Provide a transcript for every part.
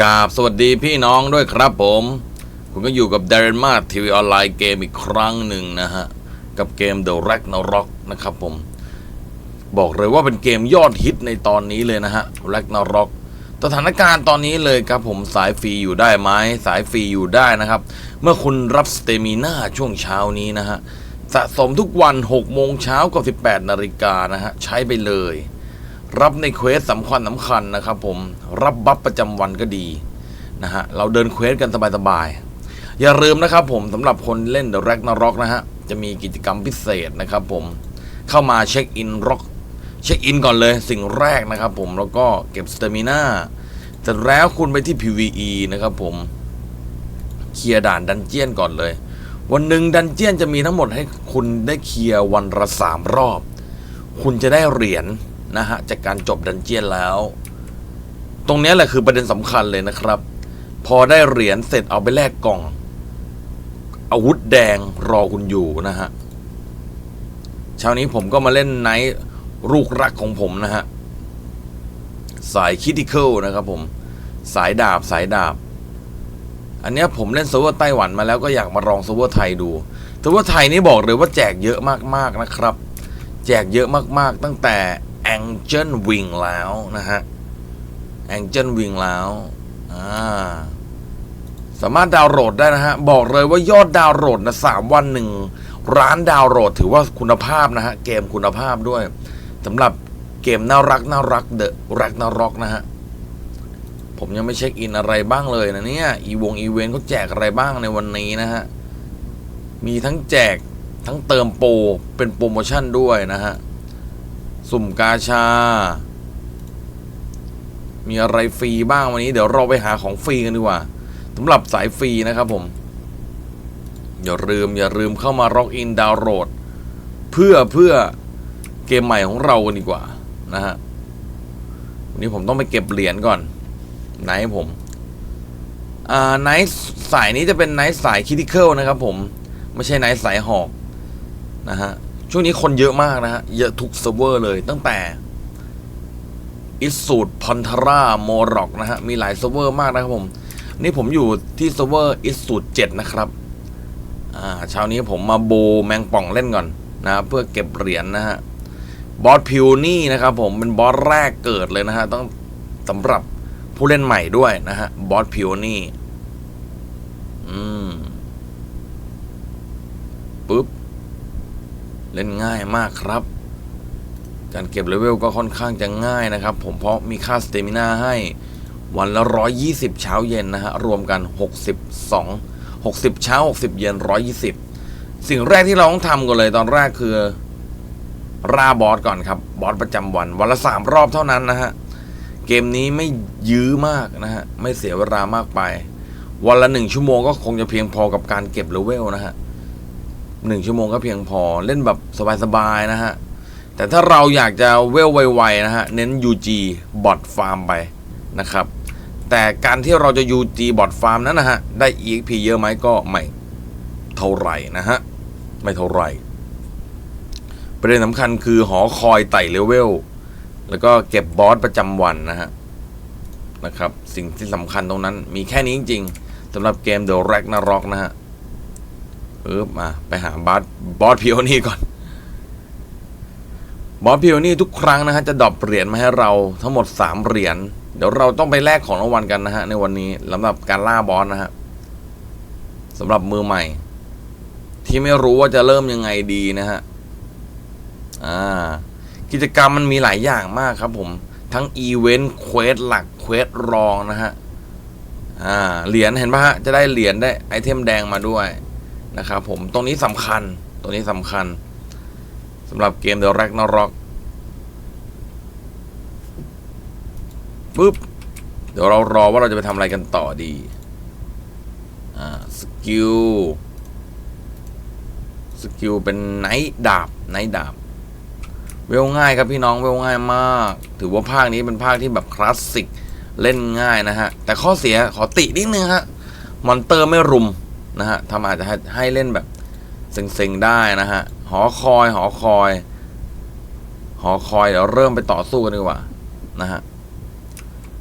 กราบสวัสดีพี่น้องด้วยครับผม คุณก็อยู่กับ d a r e n m a ทีวีออนไลน์เกมอีกครั้งหนึ่งนะฮะ กับเกม The Ragnarok นะครับผม บอกเลยว่าเป็นเกมยอดฮิตในตอนนี้เลยนะฮะ Ragnarok สถานการณ์ตอนนี้เลยครับผมสายฟรีอยู่ได้ไหมสายฟรีอยู่ได้นะครับ เมื่อคุณรับสเตมิน่าช่วงเช้านี้นะฮะ สะสมทุกวัน 6 โมงเช้ากับ 18 นาฬิกานะฮะ ใช้ไปเลย รับในเควสสำคัญสำคัญนะครับผมรับบัฟประจำวันก็ดีนะฮะเราเดินเควสกันสบายๆอย่าลืมนะครับผมสำหรับคนเล่น The Ragnarok นะฮะจะมีกิจกรรมพิเศษนะครับผมเข้ามาเช็คอินร็อกเช็คอินก่อนเลยสิ่งแรกนะครับผมแล้วก็เก็บสเตมิน่าเสร็จแล้วคุณไปที่ PVE นะครับผมเคลียร์ด่านดันเจียนก่อนเลย วันหนึ่งดันเจียนจะมีทั้งหมดให้คุณได้เคลียร์วันละสามรอบ คุณจะได้เหรียญ นะฮะจากการจบดันเจียนแล้ว ตรงนี้แหละคือประเด็นสำคัญเลยนะครับ พอได้เหรียญเสร็จเอาไปแลกกล่อง อาวุธแดงรอคุณอยู่นะฮะเช้านี้ผมก็มาเล่นไนท์ลูกรักของผมนะฮะ สายคิติเคิลนะครับผม สายดาบสายดาบ อันนี้ผมเล่นเซิร์ฟเวอร์ไต้หวันมาแล้วก็อยากมาลองเซิร์ฟเวอร์ไทยดูเซิร์ฟเวอร์ไทยนี่บอกเลยว่าแจกเยอะมากๆนะครับ แจกเยอะมากๆ ตั้งแต่ Angel Wing แล้วนะฮะ Angel Wing แล้วอ่าสามารถดาวน์โหลดได้นะฮะ บอกเลยว่ายอดดาวน์โหลดนะสามวันหนึ่งร้านดาวน์โหลดถือว่าคุณภาพนะฮะ เกมคุณภาพด้วยสำหรับเกมน่ารักน่ารักเดอะรักน่ารักนะฮะ ผมยังไม่เช็คอินอะไรบ้างเลยนะเนี่ย อีวงอีเวนต์เขาแจกอะไรบ้างในวันนี้นะฮะ มีทั้งแจกทั้งเติมโปรเป็นโปรโมชั่นด้วยนะฮะ สุ่มกาชา มีอะไรฟรีบ้างวันนี้ เดี๋ยวเราไปหาของฟรีกันดีกว่าสำหรับสายฟรีนะครับผม อย่าลืมอย่าลืมเข้ามาล็อกอินดาวน์โหลดเพื่อเพื่อเกมใหม่ของเรากันดีกว่านะฮะวันนี้ผมต้องไปเก็บเหรียญก่อนไนท์ผมอ่าไนท์สายนี้จะเป็นไนท์สายคิติเคิลนะครับผม ไม่ใช่ไนท์สายหอกนะฮะ ช่วงนี้คนเยอะมากนะฮะ เยอะทุกเซิร์ฟเวอร์เลยตั้งแต่อิสูดพันธราโมร็อกนะฮะ มีหลายเซิร์ฟเวอร์มากนะครับผม นี่ผมอยู่ที่เซิร์ฟเวอร์อิสูดเจ็ดนะครับ อ่าเช้านี้ผมมาโบแมงป่องเล่นก่อนนะ เพื่อเก็บเหรียญนะฮะ บอสพิวนี่นะครับผมเป็นบอสแรกเกิดเลยนะฮะ ต้องสำหรับผู้เล่นใหม่ด้วยนะฮะ บอสพิวนี่ อืมปุ๊บ เล่นง่ายมากครับ การเก็บเลเวลก็ค่อนข้างจะง่ายนะครับ ผมเพราะมีค่าสเตมินาให้วันละ 120 เช้าเย็นนะฮะ รวมกัน 62 60 เช้า 60 เย็น 120 สิ่งแรกที่เราต้องทำก่อนเลยตอนแรกคือร่าบอสก่อนครับ บอสประจำวัน วันละ 3 รอบเท่านั้นนะฮะ เกมนี้ไม่ยื้อมากนะฮะ ไม่เสียเวลามากไป วันละหนึ่งชั่วโมงก็คงจะเพียงพอกับการเก็บเลเวลนะฮะ หนึ่งชั่วโมงก็เพียงพอเล่นแบบสบายๆนะฮะ แต่ถ้าเราอยากจะเวลไวๆนะฮะ เน้น UG บอทฟาร์มไปนะครับ แต่การที่เราจะ UG บอทฟาร์มนั้นนะฮะ ได้ EXP เยอะไหมก็ไม่เท่าไหร่นะฮะ ไม่เท่าไหร่ ประเด็นสำคัญคือหอคอยไต่เลเวล แล้วก็เก็บบอสประจำวันนะฮะนะครับ สิ่งที่สำคัญตรงนั้นมีแค่นี้จริงๆสำหรับเกม The Ragnarok นะฮะ เออมา ไปหาบอสบอสพิโอนี่ก่อน บอสพิโอนี่ทุกครั้งนะฮะจะดรอปเหรียญมาให้เราทั้งหมด 3 เหรียญ เดี๋ยวเราต้องไปแลกของรางวัลกันนะฮะในวันนี้สำหรับการล่าบอสนะฮะสำหรับมือใหม่ ที่ไม่รู้ว่าจะเริ่มยังไงดีนะฮะ อ่า กิจกรรมมันมีหลายอย่างมากครับผม ทั้งอีเวนต์เควสหลักเควสรองนะฮะ อ่า เหรียญเห็นปะฮะ จะได้เหรียญได้ไอเทมแดงมาด้วย นะครับผมตรงนี้สำคัญตรงนี้สำคัญสำหรับเกม The Ragnarok ปุ๊บ เดี๋ยวเรารอว่าเราจะไปทำอะไรกันต่อดี อ่า สกิล สกิลเป็นไนท์ดาบไนท์ดาบ เวลง่ายครับพี่น้องเวลง่ายมาก ถือว่าภาคนี้เป็นภาคที่แบบคลาสสิก เล่นง่ายนะฮะ แต่ข้อเสียขอตินิดนึงฮะ มอนเตอร์ไม่รุม นะฮะทำอาจจะให้เล่นแบบเซ็งๆได้นะฮะ หอคอย หอคอย หอคอย เดี๋ยวเริ่มไปต่อสู้กันดีกว่า นะฮะ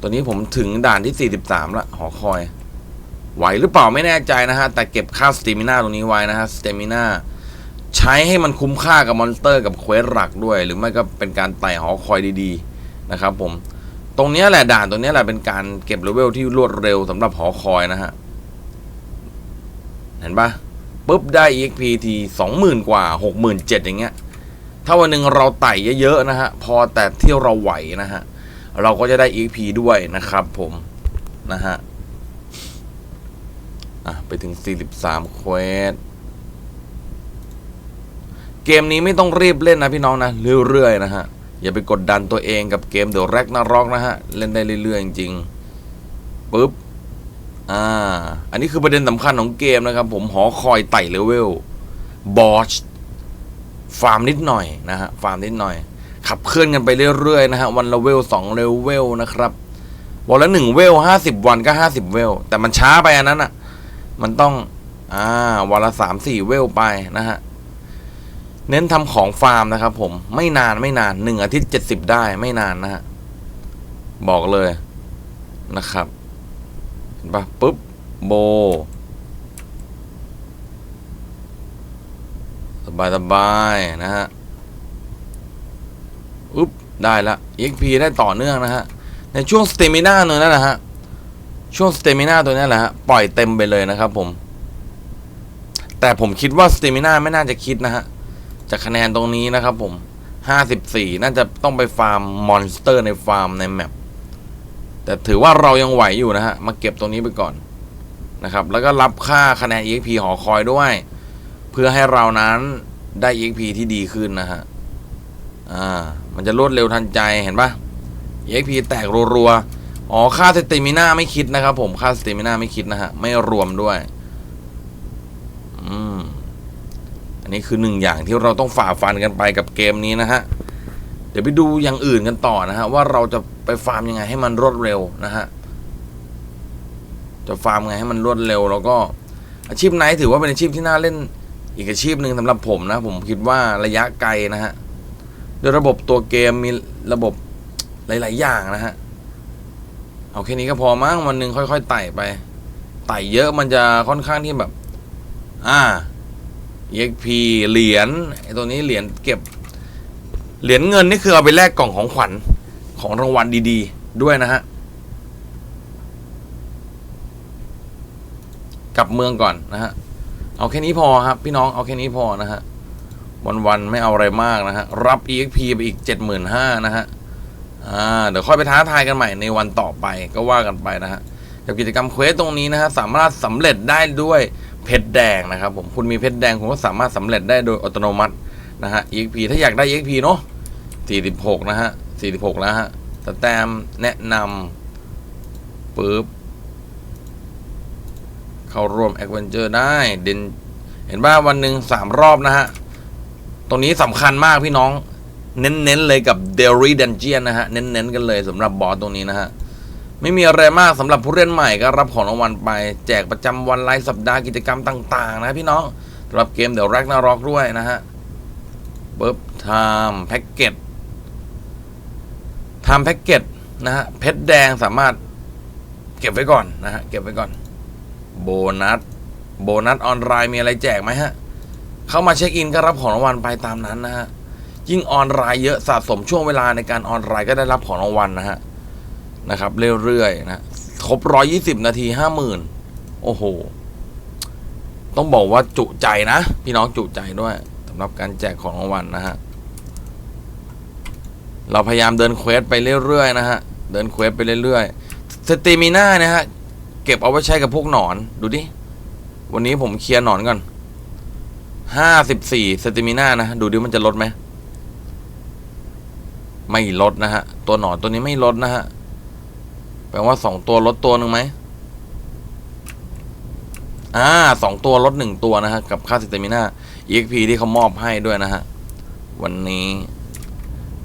ตัวนี้ผมถึงด่านที่ 43 ละหอคอย ไหวหรือเปล่าไม่แน่ใจนะฮะ แต่เก็บค่าสเตมิน่าตรงนี้ไว้นะฮะ สเตมิน่าใช้ให้มันคุ้มค่ากับมอนสเตอร์กับเควสหลักด้วย หรือไม่ก็เป็นการไต่หอคอยดีๆ นะครับผม ตรงนี้แหละด่านตรงนี้แหละเป็นการเก็บเลเวลที่รวดเร็วสำหรับหอคอยนะฮะ เห็นปะปุ๊บได้ EXP ทีสองหมื่นกว่าหกหมื่นเจ็ดอย่างเงี้ย ถ้าวันหนึ่งเราไต่เยอะๆนะฮะ พอแต่เที่ยวเราไหวนะฮะ เราก็จะได้ EXP ด้วยนะครับผมนะฮะ อะ ไปถึง 43เควสเกมนี้ไม่ต้องรีบเล่นนะพี่น้องนะ เรื่อยๆนะฮะ อย่าไปกดดันตัวเองกับเกมเดี๋ยวแรกนารอกนะฮะ เล่นได้เรื่อยๆจริงๆปุ๊บ อ่า อันนี้คือประเด็นสำคัญของเกมนะครับ ผมหอคอยไต่เลเวลบอชฟาร์มนิดหน่อยนะฮะฟาร์มนิดหน่อย ขับเคลื่อนกันไปเรื่อยๆนะฮะวันละเวลสองเลเวลนะครับวันละหนึ่งเวลห้าสิบวันก็ห้าสิบเวล แต่มันช้าไปอันนั้นอะ มันต้องอ่าวันละสามสี่เวลไปนะฮะเน้นทำของฟาร์มนะครับผมไม่นานไม่นานหนึ่งอาทิตย์เจ็ดสิบได้ไม่นานนะฮะบอกเลยนะครับ ปะปุ๊บโบ สบายสบายนะฮะอุ๊บได้ละ EXP ได้ต่อเนื่องนะฮะ ในช่วงสเตมิน่าเนื้อนั่นนะฮะ ช่วงสเตมิน่าตัวนี้แหละฮะ ปล่อยเต็มไปเลยนะครับผม แต่ผมคิดว่าสเตมิน่าไม่น่าจะคิดนะฮะ จากคะแนนตรงนี้นะครับผม 54 น่าจะต้องไปฟาร์มมอนสเตอร์ในฟาร์มในแมป แต่ถือว่าเรายังไหวอยู่นะฮะ มาเก็บตรงนี้ไปก่อนนะครับ แล้วก็รับค่าคะแนน EXP หอคอยด้วย เพื่อให้เรานั้นได้ EXP ที่ดีขึ้นนะฮะ อ่า มันจะรวดเร็วทันใจเห็นปะ EXP แตกรัวๆ อ๋อ ค่าสเตมิน่าไม่คิดนะครับผม ค่าสเตมิน่าไม่คิดนะฮะ ไม่รวมด้วย อืม อันนี้คือหนึ่งอย่างที่เราต้องฝ่าฟันกันไปกับเกมนี้นะฮะ เดี๋ยวไปดูอย่างอื่นกันต่อนะฮะ ว่าเราจะไปฟาร์มยังไงให้มันรวดเร็วนะฮะ จะฟาร์มไงให้มันรวดเร็ว แล้วก็อาชีพไหนถือว่าเป็นอาชีพที่น่าเล่นอีกอาชีพหนึ่งสำหรับผมนะ ผมคิดว่าระยะไกลนะฮะโดยระบบตัวเกมมีระบบหลาย ๆ อย่างนะฮะ เอาแค่นี้ก็พอมั้งวันหนึ่งค่อย ๆ ไต่ไป ไต่เยอะมันจะค่อนข้างที่แบบ อ่า EXP เหรียญไอ้ตัวนี้เหรียญเก็บ เหรียญเงินนี่คือเอาไปแลกกล่องของขวัญของรางวัลดี ๆ ด้วยนะฮะ กลับเมืองก่อนนะฮะ เอาแค่นี้พอครับ พี่น้องเอาแค่นี้พอนะฮะ วันๆไม่เอาอะไรมากนะฮะ รับ EXP ไปอีกเจ็ดหมื่นห้านะฮะ อ่า เดี๋ยวค่อยไปท้าทายกันใหม่ในวันต่อไปก็ว่ากันไปนะฮะ กับกิจกรรมเควสตรงนี้นะฮะ สามารถสำเร็จได้ด้วยเพชรแดงนะครับผม คุณมีเพชรแดงคุณก็สามารถสำเร็จได้โดยอัตโนมัตินะฮะ EXP ถ้าอยากได้ EXP เนาะ 46 นะฮะ 46 แล้วฮะสแตมแนะนำปึ๊บ เข้าร่วม a อ v e n t u r e ได้เดนเห็นว่าวันหนึ่งสามรอบนะฮะ ตรงนี้สำคัญมากพี่น้อง เน้นๆเลยกับ d e r y Dungeon นนะฮะ เน้นๆกันเลยสำหรับบอสตรงนี้นะฮะ ไม่มีอะไรมากสำหรับผู้เล่นใหม่ก็รับของรางวัลไป แจกประจำวันรายสัปดาห์กิจกรรมต่างๆ นะพี่น้องสำหรับเกมเดี๋ยวแรกนารอกด้วยนะฮะปึ๊บไทม์แพ็กเกจ ทม์แพ็กเกจนะฮะเพชรแดงสามารถเก็บไว้ก่อนนะฮะเก็บไว้ก่อน โบนัสโบนัสออนไลน์มีอะไรแจกไหมฮะ เข้ามาเช็คอินก็รับของรางวัลไปตามนั้นนะฮะ ยิ่งออนไลน์เยอะสะสมช่วงเวลาในการออนไลน์ก็ได้รับของรางวัลนะฮะนะครับเรื่อยๆนะครบร้อยี่สิบนาทีห้าหมื่นโอ้โห ต้องบอกว่าจุใจนะ พี่น้องจุใจด้วยสำหรับการแจกของรางวัลนะฮะ เราพยายามเดินเควสไปเรื่อยๆนะฮะ เดินเควสไปเรื่อยๆ สเตมิน่านะฮะ เก็บเอาไว้ใช้กับพวกหนอน ดูดิ วันนี้ผมเคลียร์หนอนก่อนห้าสิบสี่สเตมิน่านะ ดูดิมันจะลดไหม ไม่ลดนะฮะ ตัวหนอนตัวนี้ไม่ลดนะฮะ แปลว่าสองตัวลดตัวหนึ่งไหมอ่าสองตัวลดหนึ่งตัวนะฮะ กับค่าสเตมิน่า EXP ที่เขามอบให้ด้วยนะฮะ วันนี้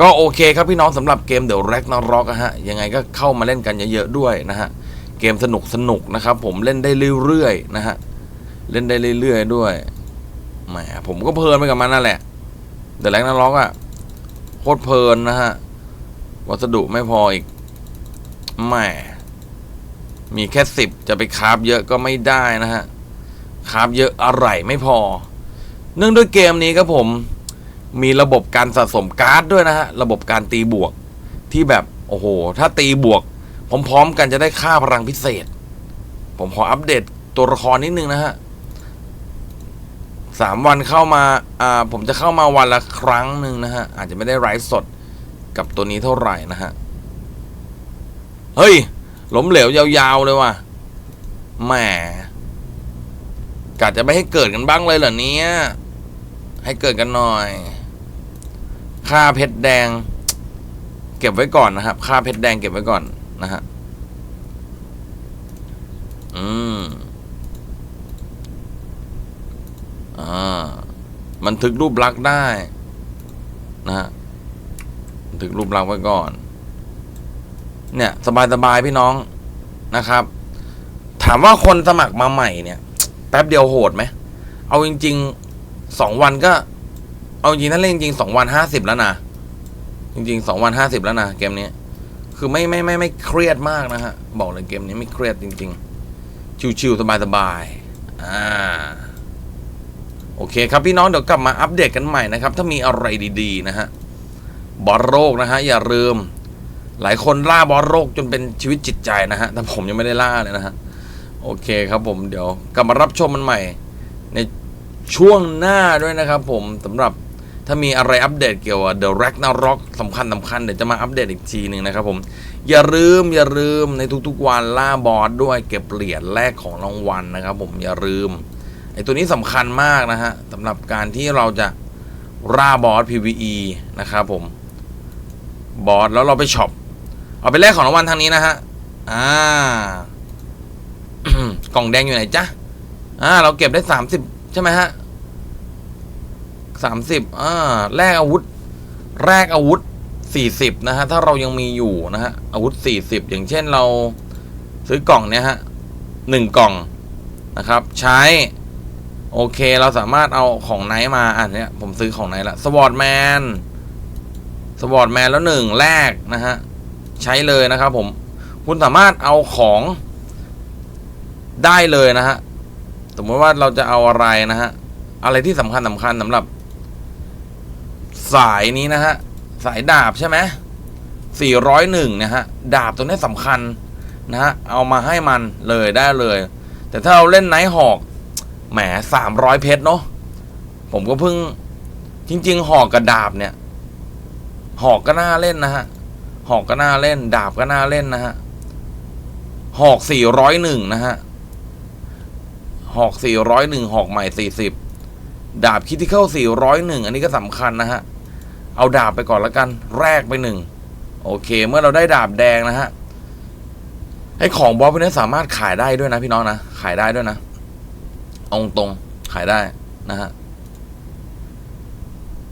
ก็โอเคครับพี่น้องสำหรับเกมเดี๋ยวแร็กนอร็อกฮะยังไงก็เข้ามาเล่นกันเยอะๆด้วยนะฮะเกมสนุกสนุกนะครับ ผมเล่นได้เรื่อยๆนะฮะเล่นได้เรื่อยๆด้วยแหมผมก็เพลินไปกับมันนั่นแหละเดี๋ยวแร็กนอร็อกอะโคตรเพลินนะฮะวัสดุไม่พออีกแหมมีแค่สิบจะไปคราฟเยอะก็ไม่ได้นะฮะคราฟเยอะอะไรไม่พอ เนื่องด้วยเกมนี้ครับผม มีระบบการสะสมการ์ดด้วยนะฮะ ระบบการตีบวกที่แบบ โอ้โห ถ้าตีบวก พร้อมๆกันจะได้ค่าพลังพิเศษ ผมขออัปเดตตัวละครนิดนึงนะฮะสามวันเข้ามา อ่า ผมจะเข้ามาวันละครั้งหนึ่งนะฮะ อาจจะไม่ได้ไลฟ์สดกับตัวนี้เท่าไหร่นะฮะ เฮ้ย ล้มเหลวยาวๆเลยว่ะ แหมกะจะไม่ให้เกิดกันบ้างเลยเหรอเนี้ยให้เกิดกันหน่อย ค่าเพชรแดง เก็บไว้ก่อนนะครับ ค่าเพชรแดงเก็บไว้ก่อนนะฮะ อืม อ่า มันทึกรูปลักษ์ได้ นะฮะบันทึกรูปลักษ์ไว้ก่อน เนี่ย สบายๆพี่น้องนะครับ ถามว่าคนสมัครมาใหม่เนี่ย แป๊บเดียวโหดไหม เอาจริงๆสองวันก็ เอาจริงถ้าเล่นจริงสองวันห้าสิบแล้วนะจริงๆสองวันห้าสิบแล้วนะเกมนี้ คือไม่ไม่ไม่ไม่เครียดมากนะฮะ บอกเลยเกมนี้ไม่เครียดจริง ๆ ชิวๆสบายๆอ่าโอเคครับพี่น้องเดี๋ยวกลับมาอัปเดตกันใหม่นะครับ ถ้ามีอะไรดีๆนะฮะบอลโรคนะฮะอย่าลืม หลายคนล่าบอลโรคจนเป็นชีวิตจิตใจนะฮะแต่ผมยังไม่ได้ล่าเลยนะฮะโอเคครับผมเดี๋ยวกลับมารับชมมันใหม่ ในช่วงหน้าด้วยนะครับ ผมสำหรับ ถ้ามีอะไรอัปเดตเกี่ยวกับ The Ragnarok สำคัญสำคัญเดี๋ยวจะมาอัปเดตอีกทีหนึ่งนะครับผม อย่าลืมอย่าลืมในทุกๆวันล่าบอสด้วยเก็บเหรียญแรกของรางวัลนะครับผมอย่าลืมไอตัวนี้สำคัญมากนะฮะสำหรับการที่เราจะล่าบอส PVE นะครับผมบอสแล้วเราไปช็อปเอาไปแลกของรางวัลทางนี้นะฮะอ่ากล่องแดงอยู่ไหนจ๊ะอ่าเราเก็บได้สามสิบใช่ไหมฮะ สามสิบอ่าแลกอาวุธ แลกอาวุธสี่สิบนะฮะ ถ้าเรายังมีอยู่นะฮะ อาวุธสี่สิบอย่างเช่นเราซื้อกล่องเนี้ยฮะหนึ่งกล่องนะครับ ใช้ โอเค เราสามารถเอาของไนท์มาอันเนี้ยผมซื้อของไนท์ละสวอตแมนสวอตแมนแล้วหนึ่งแรกนะฮะ ใช้เลยนะครับผม คุณสามารถเอาของได้เลยนะฮะ สมมติว่าเราจะเอาอะไรนะฮะ อะไรที่สำคัญสำคัญสำหรับ สายนี้นะฮะ สายดาบใช่ไหมสี่ร้อยหนึ่งนะฮะ ดาบตัวนี้สำคัญนะฮะ เอามาให้มันเลยได้เลย แต่ถ้าเราเล่นไนท์หอกแหมสามร้อยเพชรเนาะผมก็เพิ่ง จริง ๆ หอกกับดาบเนี่ย หอกก็น่าเล่นนะฮะ หอกก็น่าเล่น ดาบก็น่าเล่นนะฮะ หอกสี่ร้อยหนึ่งนะฮะ หอกสี่ร้อยหนึ่งหอกใหม่สี่สิบดาบคิติเข้าสี่ร้อยหนึ่งอันนี้ก็สำคัญนะฮะ เอาดาบไปก่อนล้วกัน แรกไปหนึ่งโอเค เมื่อเราได้ดาบแดงนะฮะไอของบอสพวกนี้สามารถขายได้ด้วยนะพี่น้องนะ ขายได้ด้วยนะอาตรงขายได้นะฮะ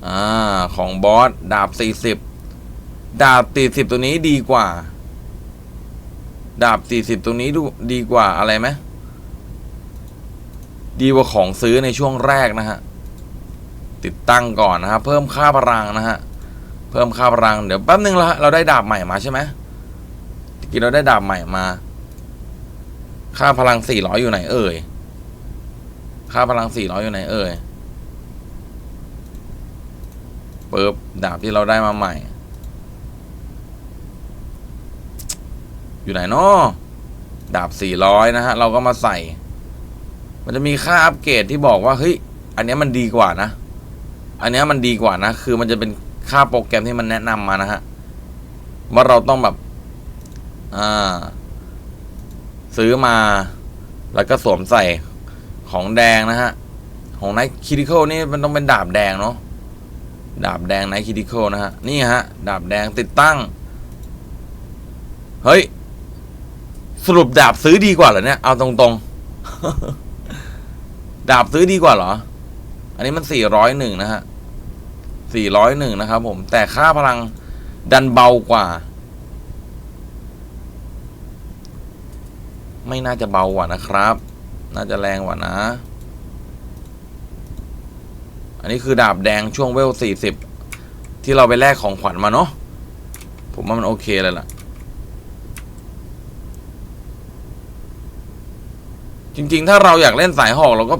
อ่าของบอสดาบสี่สิบดาบสี่สิบตัวนี้ดีกว่า ดาบสี่สิบตัวนี้ดูดีกว่าอะไรไหมดีกว่าของซื้อในช่วงแรกนะฮะ ติดตั้งก่อนนะฮะเพิ่มค่าพลังนะฮะ เพิ่มค่าพลัง เดี๋ยวแป๊บนึงละเราได้ดาบใหม่มาใช่ไหมตะกี้เราได้ดาบใหม่มา ค่าพลังสี่ร้อยอยู่ไหนเอ่ย ค่าพลังสี่ร้อยอยู่ไหนเอ่ยปึ๊บดาบที่เราได้มาใหม่ อยู่ไหนเนาะดาบสี่ร้อยนะฮะ เราก็มาใส่ มันจะมีค่าอัปเกรดที่บอกว่าเฮ้ยอันนี้มันดีกว่านะ อันนี้มันดีกว่านะ คือมันจะเป็นค่าโปรแกรมที่มันแนะนำมานะฮะ ว่าเราต้องแบบ อ่า ซื้อมา แล้วก็สวมใส่ของแดงนะฮะ ของไนคิดิคลนี่มันต้องเป็นดาบแดงเนาะ ดาบแดงไนคิดิคลนะฮะ นี่ฮะ ดาบแดงติดตั้ง เฮ้ย สรุปดาบซื้อดีกว่าเหรอเนี่ย เอาตรงๆ ดาบซื้อดีกว่าเหรอ อันนี้มันสี่ร้อยหนึ่งนะฮะ 401 นะครับผม แต่ค่าพลังดันเบากว่า ไม่น่าจะเบากว่านะครับ น่าจะแรงกว่านะ อันนี้คือดาบแดงช่วงเวล 40 ที่เราไปแลกของขวัญมาเนาะ ผมว่ามันโอเคเลยล่ะ จริงๆ ถ้าเราอยากเล่นสายหอกเราก็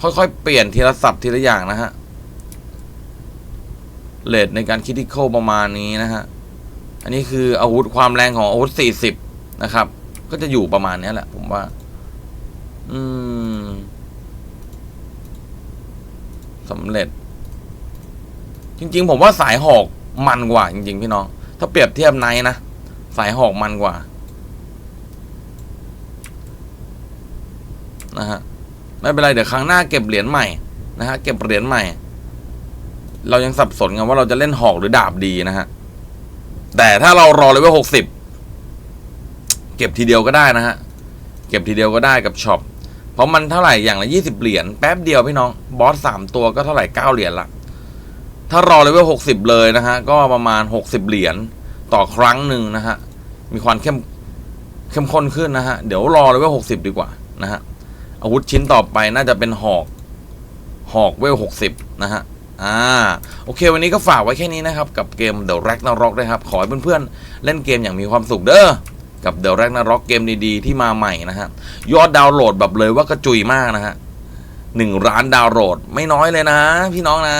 ค่อยๆ เปลี่ยนทีละสับทีละอย่างนะฮะ เลทในการคิดที่เข้าประมาณนี้นะฮะ อันนี้คืออาวุธความแรงของอาวุธ40นะครับ ก็จะอยู่ประมาณนี้แหละ ผมว่า อืมสำเร็จ จริง ๆ ผมว่าสายหอกมันกว่า จริง ๆ พี่น้อง ถ้าเปรียบเทียบไนนะ สายหอกมันกว่า นะฮะ ไม่เป็นไร เดี๋ยวครั้งหน้าเก็บเหรียญใหม่ นะฮะ เก็บเหรียญใหม่ เรายังสับสนกันว่าเราจะเล่นหอกหรือดาบดีนะฮะ แต่ถ้าเรารอเลยว่าหกสิบเก็บทีเดียวก็ได้นะฮะ เก็บทีเดียวก็ได้กับช็อปเพราะมันเท่าไหร่อย่างละยี่สิบเหรียญแป๊บเดียวพี่น้องบอสสามตัวก็เท่าไหร่เก้าเหรียญละถ้ารอเลยว่าหกสิบเลยนะฮะ ก็ประมาณหกสิบเหรียญต่อครั้งหนึ่งนะฮะ มีความเข้มเข้มข้นขึ้นนะฮะ เดี๋ยวรอเลยว่าหกสิบดีกว่านะฮะอาวุธชิ้นต่อไปน่าจะเป็นหอก หอกเวลหกสิบนะฮะ อ่าโอเค วันนี้ก็ฝากไว้แค่นี้นะครับ กับเกม The Ragnarok นะครับ ขอให้เพื่อนๆ เล่นเกมอย่างมีความสุขเด้อกับ The Ragnarok เกมดีๆ ที่มาใหม่นะฮะยอดดาวน์โหลดแบบเลยว่ากระจุยมากนะฮะหนึ่งล้านดาวน์โหลดไม่น้อยเลยนะ พี่น้องนะ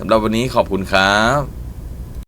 สำหรับวันนี้ขอบคุณครับ